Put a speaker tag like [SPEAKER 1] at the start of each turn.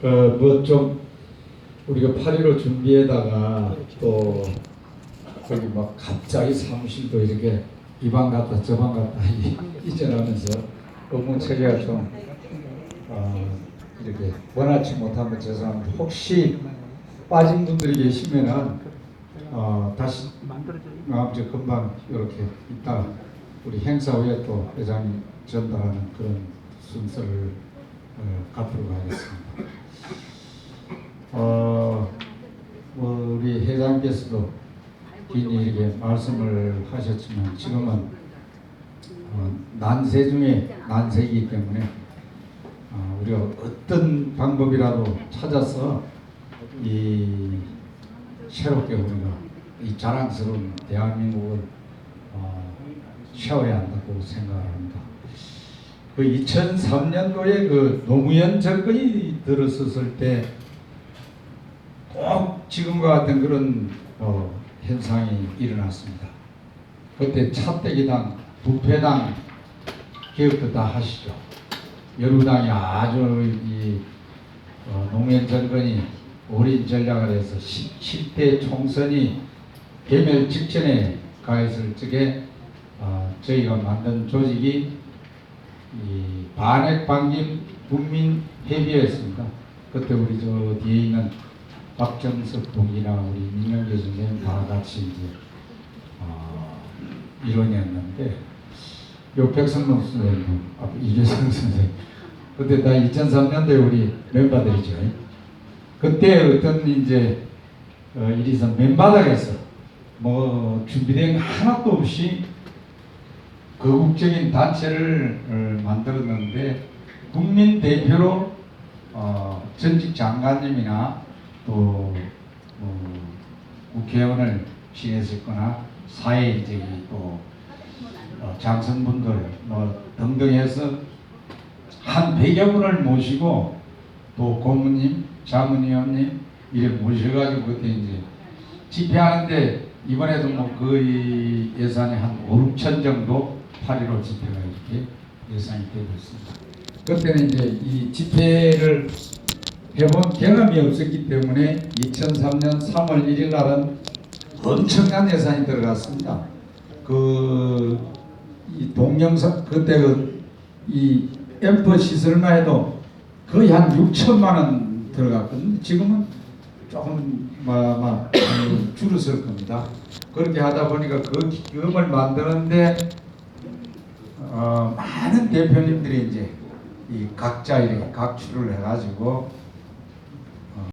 [SPEAKER 1] 그뭐좀 우리가 8.15 준비에다가 또 거기 막 갑자기 사무실도 이렇게 이 방 갔다 저 방 갔다 이- 이전하면서 업무 체계가 좀 어, 이렇게 원하지 못하면 죄송합니다. 혹시 빠진 분들이 계시면은 어, 다시 아, 이제 금방 이렇게 이따 우리 행사 후에 또 회장님 전달하는 그런 순서를 어, 갖도록 하겠습니다. 어, 뭐 우리 회장께서도 이렇게 말씀을 하셨지만 지금은 어, 난세 중에 난세이기 때문에 어, 우리가 어떤 방법이라도 찾아서 이 새롭게 우리가 이 자랑스러운 대한민국을 어, 세워야 한다고 생각합니다. 그 2003년도에 그 노무현 정권이 들어섰을 때 꼭 지금과 같은 그런 어, 현상이 일어났습니다. 그때 차떼기당, 부패당 기억도 다 하시죠. 여루당이 아주 이 어, 노무현 정권이 올인 전략을 해서 17대 총선이 개멸 직전에 가 있을 적에 어, 저희가 만든 조직이 이 반핵 방임 국민 회비였습니다. 그때 우리 저 뒤에 있는 박정석 동기나 우리 민영재 선생님 다 같이 이제 어, 일원이었는데 요 백성동 선생님, 이재성 선생님 그때 다 2003년도에 우리 멤버들이죠. 그때 어떤 이제 어, 일이 있어 맨바닥에서 뭐 준비된 거 하나도 없이 거국적인 단체를 어, 만들었는데 국민 대표로 어, 전직 장관님이나 또 뭐, 국회의원을 지냈었거나 사회인적이 또 어, 장성분들 뭐 등등 해서 한 100여 분을 모시고 또 고모님, 자문위원님 이래 모셔가지고 그때 이제 집회하는데 이번에도 뭐 거의 예산이 한 5, 6천 정도 8.15 집회가 이렇게 예산이 되고 있습니다. 그때는 이제 이 집회를 해본 경험이 없었기 때문에 2003년 3월 1일 날은 엄청난 예산이 들어갔습니다. 그, 이 동영상, 그때 그, 이 앰프 시설만 해도 거의 한 6천만 원 들어갔거든요. 지금은 조금, 막, 막, 줄었을 겁니다. 그렇게 하다 보니까 그 기금을 만드는데, 어, 많은 대표님들이 이제 이 각자 이렇게 각출을 해가지고